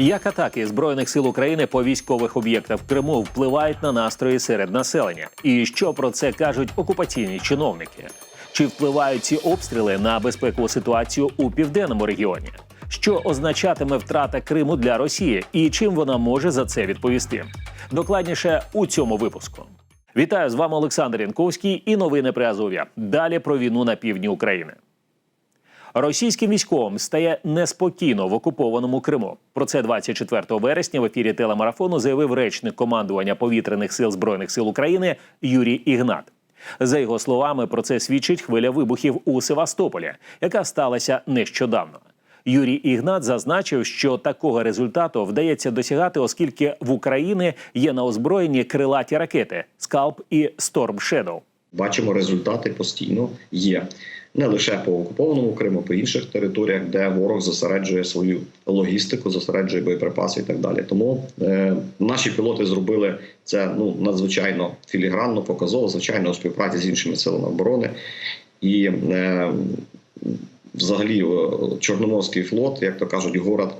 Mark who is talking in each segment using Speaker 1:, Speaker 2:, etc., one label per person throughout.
Speaker 1: Як атаки збройних сил України по військових об'єктах в Криму впливають на настрої серед населення? І що про це кажуть окупаційні чиновники? Чи впливають ці обстріли на безпекову ситуацію у південному регіоні? Що означатиме втрата Криму для Росії, і чим вона може за це відповісти? Докладніше у цьому випуску. Вітаю з вами Олександр Янковський і новини при Азов'я. Далі про війну на півдні України. Російським військовим стає неспокійно в окупованому Криму. Про це 24 вересня в ефірі телемарафону заявив речник командування повітряних сил збройних сил України Юрій Ігнат. За його словами, про це свідчить хвиля вибухів у Севастополі, яка сталася нещодавно. Юрій Ігнат зазначив, що такого результату вдається досягати, оскільки в Україні є на озброєнні крилаті ракети Скалп і Storm Shadow.
Speaker 2: Бачимо, результати постійно є не лише по окупованому Криму, по інших територіях, де ворог зосереджує свою логістику, зосереджує боєприпаси і так далі. Тому е, наші пілоти зробили це ну надзвичайно філігранно, показово, звичайно, у співпраці з іншими силами оборони і. Е, Взагалі, Чорноморський флот, як то кажуть, город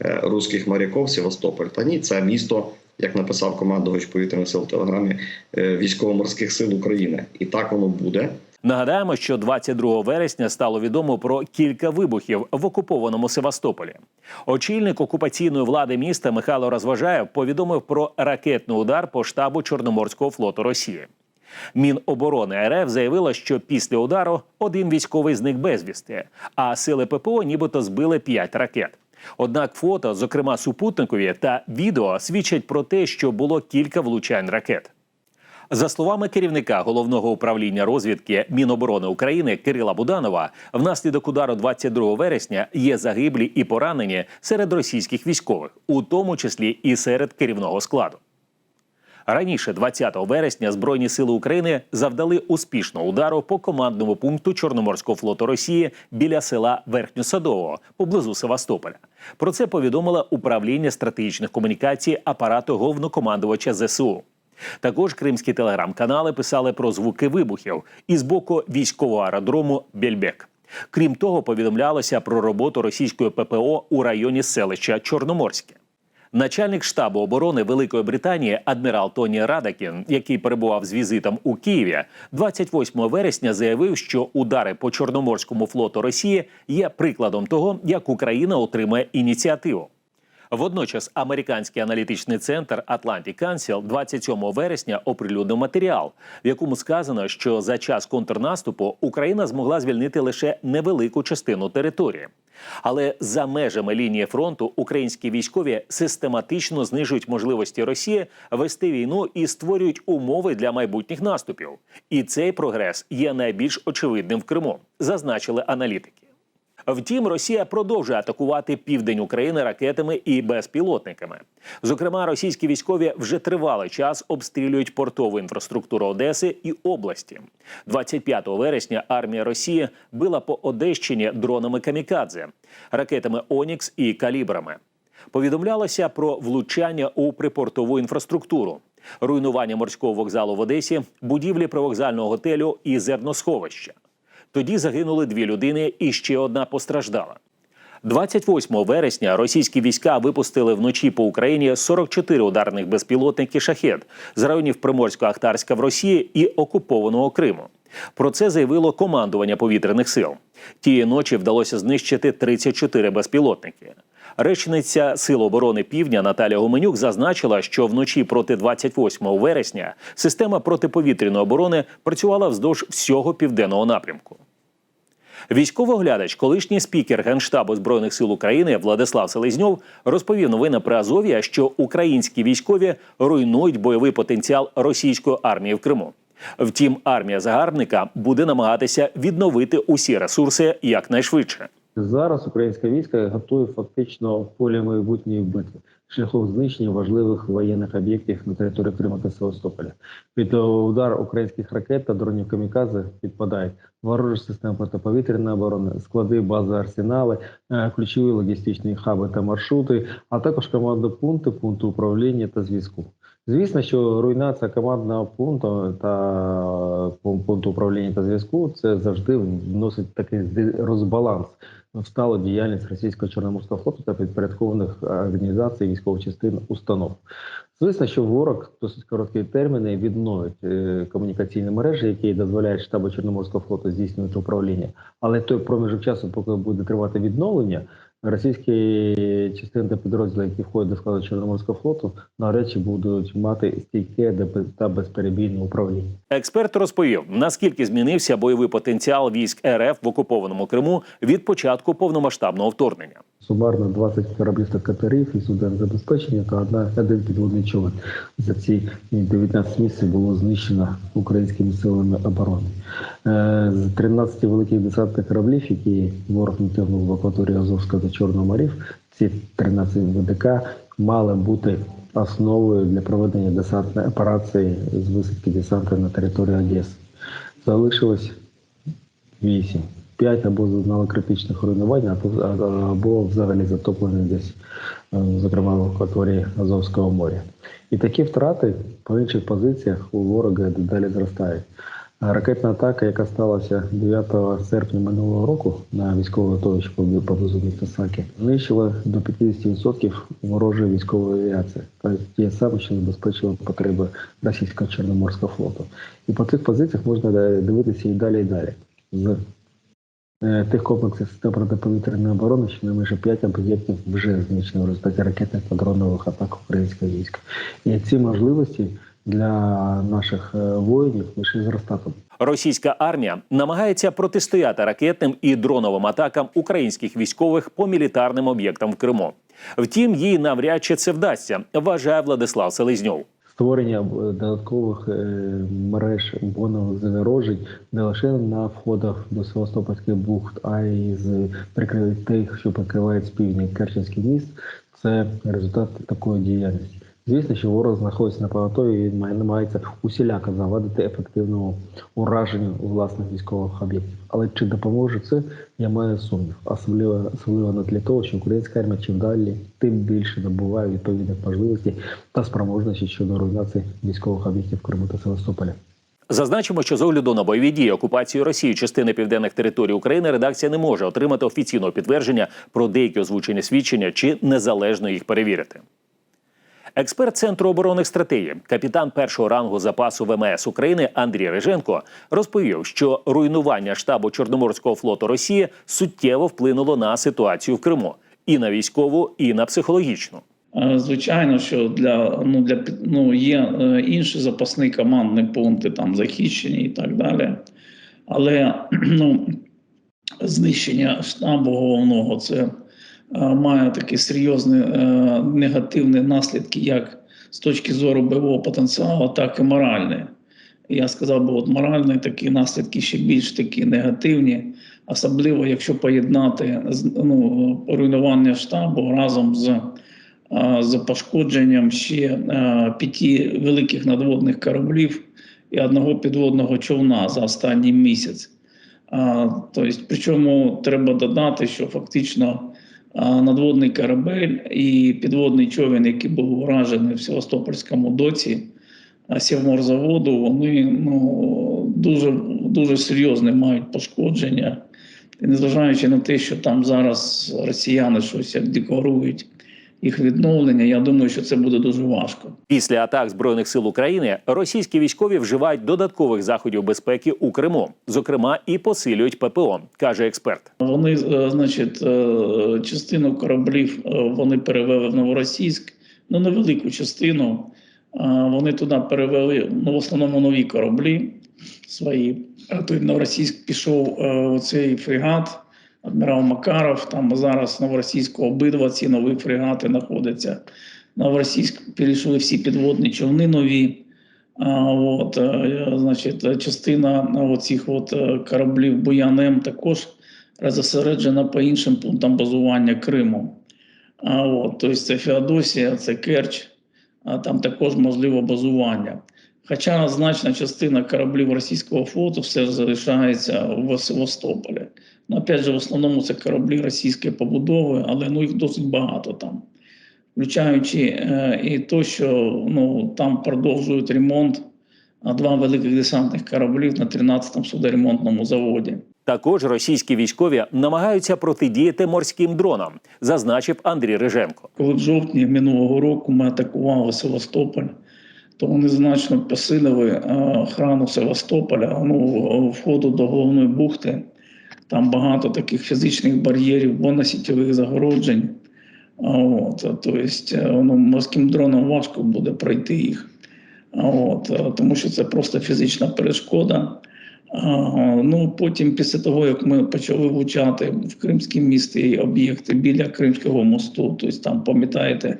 Speaker 2: е, руських моряків Севастополь. Та ні, це місто, як написав командувач повітряних сил в телеграмі е, військово-морських сил України, і так воно буде.
Speaker 1: Нагадаємо, що 22 вересня стало відомо про кілька вибухів в окупованому Севастополі. Очільник окупаційної влади міста Михайло Розважаєв повідомив про ракетний удар по штабу Чорноморського флоту Росії. Міноборони РФ заявило, що після удару один військовий зник безвісти, а сили ППО нібито збили п'ять ракет. Однак фото, зокрема супутникові та відео, свідчать про те, що було кілька влучань ракет. За словами керівника головного управління розвідки Міноборони України Кирила Буданова, внаслідок удару 22 вересня є загиблі і поранені серед російських військових, у тому числі і серед керівного складу. Раніше, 20 вересня, Збройні сили України завдали успішного удару по командному пункту Чорноморського флоту Росії біля села Верхньосадового поблизу Севастополя. Про це повідомило управління стратегічних комунікацій апарату головнокомандувача ЗСУ. Також кримські телеграм-канали писали про звуки вибухів із боку військового аеродрому Бельбек. Крім того, повідомлялося про роботу російської ППО у районі селища Чорноморське. Начальник штабу оборони Великої Британії адмірал Тоні Радакін, який перебував з візитом у Києві, 28 вересня заявив, що удари по Чорноморському флоту Росії є прикладом того, як Україна отримає ініціативу. Водночас американський аналітичний центр Atlantic Council 27 вересня оприлюднив матеріал, в якому сказано, що за час контрнаступу Україна змогла звільнити лише невелику частину території. Але за межами лінії фронту українські військові систематично знижують можливості Росії вести війну і створюють умови для майбутніх наступів. І цей прогрес є найбільш очевидним в Криму, зазначили аналітики. Втім, Росія продовжує атакувати південь України ракетами і безпілотниками. Зокрема, російські військові вже тривалий час обстрілюють портову інфраструктуру Одеси і області. 25 вересня армія Росії била по Одещині дронами камікадзе, ракетами Онікс і калібрами. Повідомлялося про влучання у припортову інфраструктуру. Руйнування морського вокзалу в Одесі, будівлі привокзального готелю і зерносховища. Тоді загинули дві людини, і ще одна постраждала. 28 вересня російські війська випустили вночі по Україні 44 ударних безпілотники шахет з районів Приморсько-Ахтарська в Росії і окупованого Криму. Про це заявило командування повітряних сил. Тієї ночі вдалося знищити 34 безпілотники. Речниця Сил оборони Півдня Наталя Гуменюк зазначила, що вночі проти 28 вересня система протиповітряної оборони працювала вздовж всього південного напрямку. Військовий оглядач, колишній спікер Генштабу збройних сил України Владислав Селезньов розповів новини про Азов'я, що українські військові руйнують бойовий потенціал російської армії в Криму. Втім, армія загарбника буде намагатися відновити усі ресурси якнайшвидше.
Speaker 3: Зараз українське військо готує фактично поле майбутньої битви шляхом знищення важливих воєнних об'єктів на території Криму та Севастополя. Під удар українських ракет та дронів камікадзе підпадають ворожі системи протиповітряної оборони, склади, бази, арсенали, е, ключові логістичні хаби та маршрути, а також командні пункти, пункти управління та зв'язку. Звісно, що руйнація командного пункту та пункту управління та зв'язку це завжди вносить такий розбаланс встала діяльність російського чорноморського флоту та підпорядкованих організацій військових частин установ. Звісно, що ворог досить короткі терміни відновить е, комунікаційні мережі, які дозволяють штабу Чорноморського флоту здійснювати управління. Але той проміжок часу, поки буде тривати відновлення, російські частини та підрозділи, які входять до складу Чорноморського флоту, навряд будуть мати стійке та безперебійне управління.
Speaker 1: Експерт розповів, наскільки змінився бойовий потенціал військ РФ в окупованому Криму від початку повномасштабного вторгнення.
Speaker 3: Сумарно 20 кораблів та катерів і суден забезпечення та одна один підводний човен. За ці 19 місяців було знищено українськими силами оборони. Е, З 13 великих десантних кораблів, які ворог натягнув в акваторії Азовського та Чорного морів, ці 13 ВДК мали бути основою для проведення десантної операції з висадки десанту на території Одеси. Залишилось 8. 5 або зазнали критичних руйнувань, або, взагалі затоплені десь, е, зокрема в акваторії Азовського моря. І такі втрати по інших позиціях у ворога дедалі зростають. Ракетна атака, яка сталася 9 серпня минулого року на військове готовище поблизу міста Саки, знищила до 50% ворожої військової авіації, та ті саме, що забезпечило потреби російського чорноморського флоту. І по цих позиціях можна дивитися і далі, і далі. З е, тих комплексів систем протиповітряної оборони, що не майже 5 об'єктів вже знищено в результаті ракетних та дронових атак українського війська. І ці можливості для наших е, воїнів лише зростатимуть.
Speaker 1: Російська армія намагається протистояти ракетним і дроновим атакам українських військових по мілітарним об'єктам в Криму. Втім, їй навряд чи це вдасться, вважає Владислав Селезньов.
Speaker 3: Створення е, додаткових е, мереж бонових загорожень не лише на входах до Севастопольських бухт, а й з прикрив тих, що прикривають з півдня Керченський міст. Це результат такої діяльності. Звісно, що ворог знаходиться на поготові і намагається усіляко завадити ефективному ураженню власних військових об'єктів. Але чи допоможе це? Я маю сумнів, особливо особливо на тлі того, що українська армія чим далі, тим більше набуває відповідних можливостей та спроможності щодо руйнації військових об'єктів Криму та Севастополя.
Speaker 1: Зазначимо, що з огляду на бойові дії окупації Росії частини південних територій України редакція не може отримати офіційного підтвердження про деякі озвучені свідчення чи незалежно їх перевірити. Експерт Центру оборонних стратегій, капітан першого рангу запасу ВМС України Андрій Риженко розповів, що руйнування штабу Чорноморського флоту Росії суттєво вплинуло на ситуацію в Криму і на військову, і на психологічну.
Speaker 4: Е, Звичайно, що для ну для ну є е, інші запасні командні пункти там захищені і так далі. Але ну, знищення штабу головного це має такі серйозні е, негативні наслідки, як з точки зору бойового потенціалу, так і моральні. Я сказав би, от моральні такі наслідки ще більш такі негативні, особливо якщо поєднати ну, руйнування штабу разом з з пошкодженням ще п'яти великих надводних кораблів і одного підводного човна за останній місяць. Тобто, причому треба додати, що фактично надводний корабель і підводний човен, який був уражений в Севастопольському доці Сівморзаводу, вони ну, дуже, дуже серйозне мають пошкодження. І незважаючи на те, що там зараз росіяни щось як декларують їх відновлення, я думаю, що це буде дуже важко.
Speaker 1: Після атак збройних сил України російські військові вживають додаткових заходів безпеки у Криму, зокрема і посилюють ППО, каже експерт.
Speaker 4: Вони, е, значить, е, частину кораблів е, вони перевели в Новоросійськ, ну невелику частину. Вони туди перевели ну, в основному нові кораблі свої. А Тут в Новоросійськ пішов оцей фрегат. Адмірал Макаров, там зараз Новоросійську обидва ці нові фрегати знаходяться. Новоросійськ перейшли всі підводні човни нові. А, от, е, значить, частина оцих от е, кораблів Буян-М також зосереджена по іншим пунктам базування Криму. А, от, тобто це Феодосія, це Керч, а там також можливо базування. Хоча значна частина кораблів російського флоту все ж залишається в Севастополі. Ну, опять же, в основному це кораблі російської побудови, але ну, їх досить багато там. Включаючи е, і то, що ну, там продовжують ремонт два великих десантних кораблів на 13-му судоремонтному заводі.
Speaker 1: Також російські військові намагаються протидіяти морським дронам, зазначив Андрій Риженко.
Speaker 4: Коли в жовтні минулого року ми атакували Севастополь, то вони значно посилили е, охрану Севастополя, ну, входу до головної бухти. Там багато таких фізичних бар'єрів, бонасітєвих загороджень. От, тобто, ну, морським дронам важко буде пройти їх. От, е, тому що це просто фізична перешкода. Ну, потім, після того, як ми почали влучати в кримські місті і об'єкти біля Кримського мосту, тобто там, пам'ятаєте,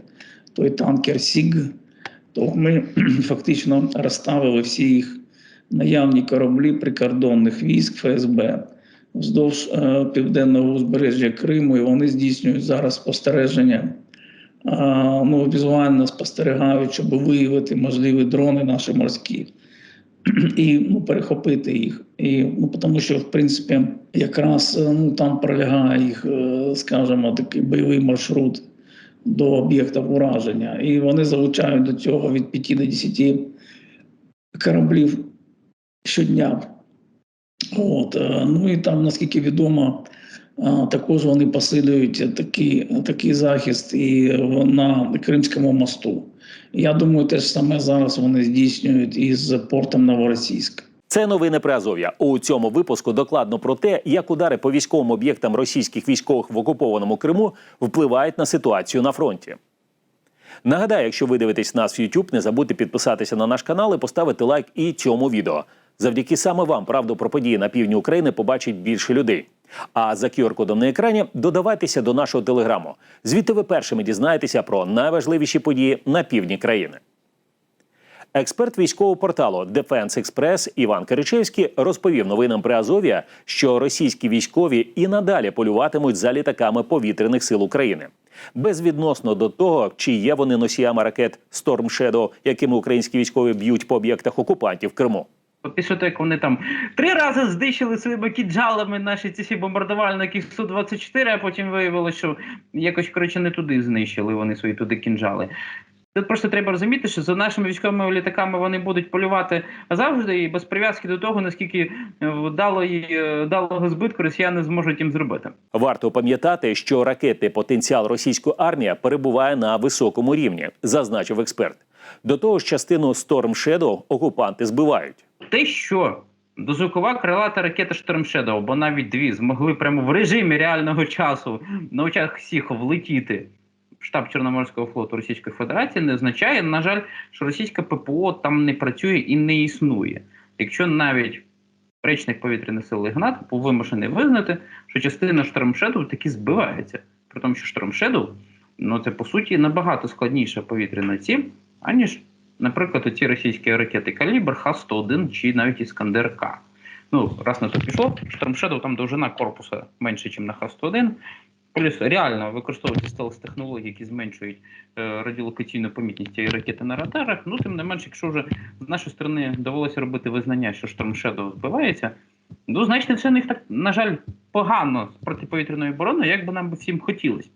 Speaker 4: той танкер Сіг, то ми фактично розставили всі їх наявні кораблі прикордонних військ ФСБ вздовж е, південного узбережжя Криму, і вони здійснюють зараз спостереження. А, ну, візуально спостерігають, щоб виявити можливі дрони наші морські і ну, перехопити їх. І, ну, тому що, в принципі, якраз е, ну, там пролягає їх, е, скажімо, такий бойовий маршрут до об'єкта ураження. І вони залучають до цього від 5 до 10 кораблів щодня. От, е, ну і там, наскільки відомо, е, також вони посилюють такий, такий захист і на Кримському мосту. Я думаю, те ж саме зараз вони здійснюють із портом Новоросійськ.
Speaker 1: Це новини про Азов'я. У цьому випуску докладно про те, як удари по військовим об'єктам російських військових в окупованому Криму впливають на ситуацію на фронті. Нагадаю, якщо ви дивитесь нас в YouTube, не забудьте підписатися на наш канал і поставити лайк і цьому відео. Завдяки саме вам правду про події на півдні України побачить більше людей. А за QR-кодом на екрані додавайтеся до нашого телеграму. Звідти ви першими дізнаєтеся про найважливіші події на півдні країни. Експерт військового порталу Defense Express Іван Киричевський розповів новинам при Азов'я, що російські військові і надалі полюватимуть за літаками повітряних сил України. Безвідносно до того, чи є вони носіями ракет Storm Shadow, якими українські військові б'ють по об'єктах окупантів в Криму.
Speaker 5: Після того, як вони там три рази знищили своїми кіджалами наші ці всі бомбардувальники Су-24, а потім виявилося, що якось коротше не туди знищили вони свої туди кінжали. Тут просто треба розуміти, що за нашими військовими літаками вони будуть полювати завжди і без прив'язки до того, наскільки е, вдалої, е, вдалого збитку росіяни зможуть їм зробити.
Speaker 1: Варто пам'ятати, що ракетний потенціал російської армії перебуває на високому рівні, зазначив експерт. До того ж, частину Storm Shadow окупанти збивають.
Speaker 5: те, що дозвукова крилата ракета Storm Shadow, або навіть дві, змогли прямо в режимі реального часу на очах всіх влетіти штаб Чорноморського флоту Російської Федерації, не означає, на жаль, що російська ППО там не працює і не існує. Якщо навіть речник повітряних сил Ігнат вимушений визнати, що частина Shadow таки збивається. При тому, що Shadow, ну це по суті набагато складніша повітряна ціль, аніж наприклад, оці російські ракети Калібр, Х-101 чи навіть Іскандер К. Ну, раз на то пішло, Штормшедов там довжина корпуса менше, ніж на Х-101. Реально використовуються стелс технології, які зменшують е, радіолокаційну помітність цієї ракети на радарах. Ну, тим не менш, якщо вже з нашої сторони довелося робити визнання, що Штормшедов збивається, ну, значить, в них так, на жаль, погано з протиповітряною обороною, як би нам всім хотілося.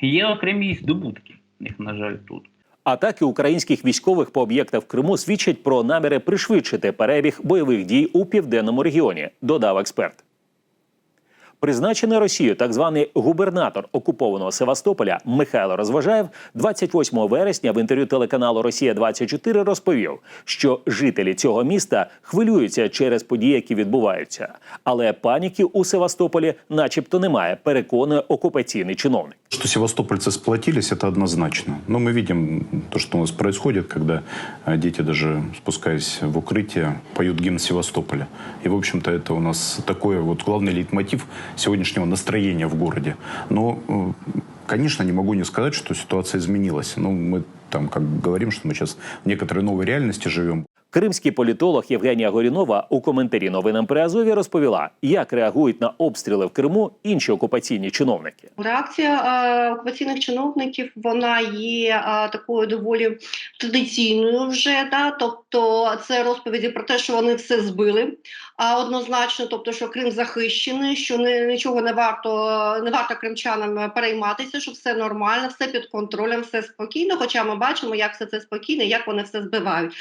Speaker 5: Є окремі здобутки, в них, на жаль, тут.
Speaker 1: Атаки українських військових по об'єктах в Криму свідчать про наміри пришвидшити перебіг бойових дій у південному регіоні, додав експерт. Призначений Росією так званий губернатор окупованого Севастополя Михайло Розважаєв 28 вересня в інтерв'ю телеканалу Росія 24 розповів, що жителі цього міста хвилюються через події, які відбуваються. Але паніки у Севастополі, начебто, немає. Переконує окупаційний чиновник.
Speaker 6: Что севастопольцы сплотились, это однозначно. Но мы видим то, что у нас происходит, когда э, дети, даже спускаясь в укрытие, поют гимн Севастополя. И, в общем-то, это у нас такой вот главный лейтмотив сегодняшнего настроения в городе. Но, э, конечно, не могу не сказать, что ситуация изменилась. Ну, мы там как бы говорим, что мы сейчас в некоторой новой реальности живем.
Speaker 1: Кримський політолог Євгенія Горінова у коментарі новинам при Азові розповіла, як реагують на обстріли в Криму інші окупаційні чиновники.
Speaker 7: Реакція е, окупаційних чиновників вона є е, такою доволі традиційною вже. Да? Тобто це розповіді про те, що вони все збили. А однозначно, тобто, що Крим захищений, що не, нічого не варто не варто кримчанам перейматися, що все нормально, все під контролем, все спокійно. Хоча ми бачимо, як все це спокійно, як вони все збивають.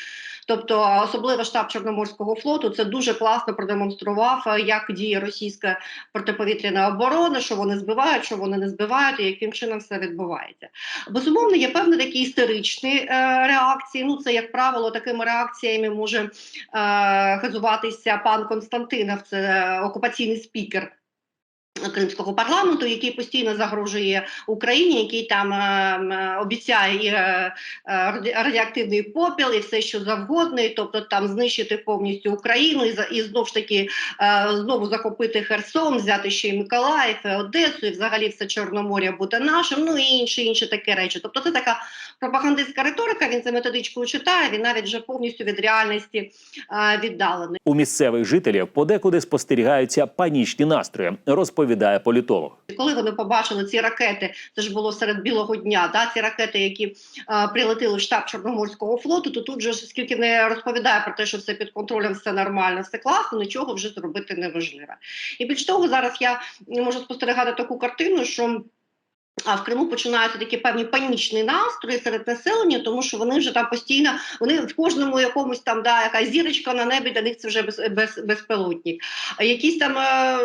Speaker 7: Тобто, особливо штаб Чорноморського флоту, це дуже класно продемонстрував, е, як діє російська протиповітряна оборона, що вони збивають, що вони не збивають, і яким чином все відбувається. Безумовно, є певні такі істеричні е, реакції. Ну, це як правило, такими реакціями може е, хизуватися пан Константинов, це е, окупаційний спікер. Кримського парламенту, який постійно загрожує Україні, який там е, обіцяє е, е, радіоактивний попіл і все, що завгодно, і, тобто там знищити повністю Україну і, і знов ж таки е, знову захопити Херсон, взяти ще й Миколаїв, і Одесу, і взагалі все Чорномор'я буде нашим, ну і інші інші такі речі. Тобто це така пропагандистська риторика. Він це методичкою читає. Він навіть вже повністю від реальності е, віддалений.
Speaker 1: У місцевих жителів подекуди спостерігаються панічні настрої, розповідає політолог.
Speaker 7: Коли вони побачили ці ракети, це ж було серед білого дня, да, ці ракети, які е, прилетіли в штаб Чорноморського флоту, то тут же скільки не розповідає про те, що все під контролем, все нормально, все класно, нічого вже зробити неможливо. І більш того, зараз я можу спостерігати таку картину, що. А в Криму починаються такі певні панічні настрої серед населення, тому що вони вже там постійно, вони в кожному якомусь там да, якась зірочка на небі для них це вже без, без, безпілотник. Якийсь там е,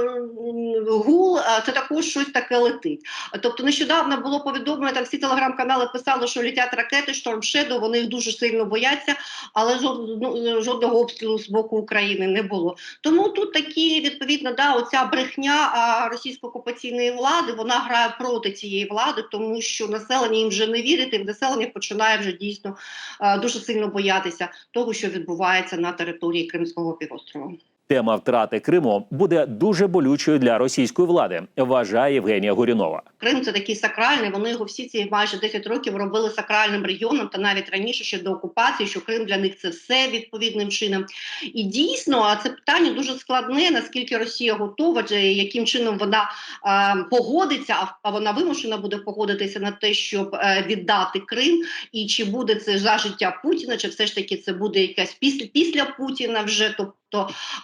Speaker 7: гул, це також щось таке летить. Тобто нещодавно було повідомлено, там всі телеграм-канали писали, що летять ракети, Shadow, вони їх дуже сильно бояться, але ну, жодного обстрілу з боку України не було. Тому тут такі відповідно, да, оця брехня російсько-окупаційної влади вона грає проти цієї влади, тому що населення їм вже не вірить, і населення починає вже дійсно дуже сильно боятися того, що відбувається на території Кримського півострова.
Speaker 1: Тема втрати Криму буде дуже болючою для російської влади, вважає Євгенія Горінова.
Speaker 7: Крим це такий сакральний. Вони його всі ці майже 10 років робили сакральним регіоном, та навіть раніше ще до окупації, що Крим для них це все відповідним чином. І дійсно, а це питання дуже складне. Наскільки Росія готова, яким чином вона е, погодиться, а- а вона вимушена буде погодитися на те, щоб е, віддати Крим, і чи буде це за життя Путіна, чи все ж таки це буде якась після після Путіна вже тобто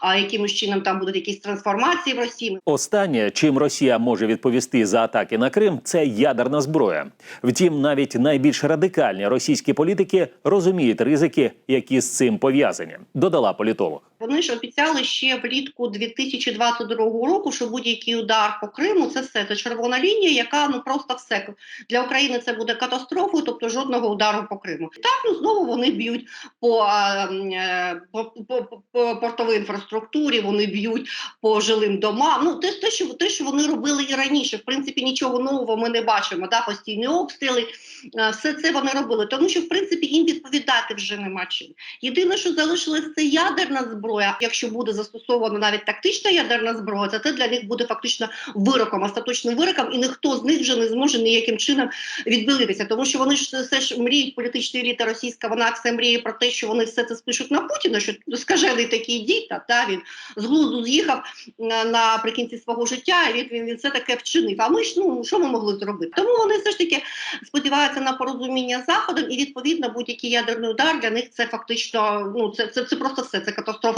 Speaker 7: а якимось чином там будуть якісь трансформації в Росії.
Speaker 1: Останнє, чим Росія може відповісти за атаки на Крим, це ядерна зброя. Втім, навіть найбільш радикальні російські політики розуміють ризики, які з цим пов'язані. Додала політолог.
Speaker 7: Вони ж обіцяли ще влітку 2022 року, що будь-який удар по Криму це все це червона лінія, яка ну просто все для України це буде катастрофою, тобто жодного удару по Криму. Так ну знову вони б'ють е, по, по, по, по портовій інфраструктурі, вони б'ють по жилим домам. Ну те, те, що те, що вони робили і раніше. В принципі, нічого нового ми не бачимо. Да, постійні обстріли, е, все це вони робили, тому що в принципі їм відповідати вже нема чим. Єдине, що залишилось, це ядерна зброя. Якщо буде застосована навіть тактична ядерна зброя, то це для них буде фактично вироком, остаточним вироком, і ніхто з них вже не зможе ніяким чином відбилитися. Тому що вони ж все ж мріють, політична еліта російська, вона все мріє про те, що вони все це спишуть на Путіна, що скажений такий діта, та він з глузду з'їхав наприкінці свого життя, і він, він, він все таке вчинив. А ми ж ну що ми могли зробити? Тому вони все ж таки сподіваються на порозуміння з заходом, і відповідно будь-який ядерний удар для них це фактично ну це, це, це просто все. Це катастрофа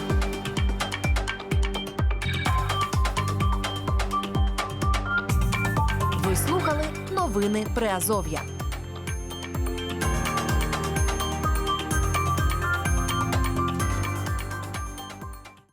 Speaker 8: Новини Приазов'я.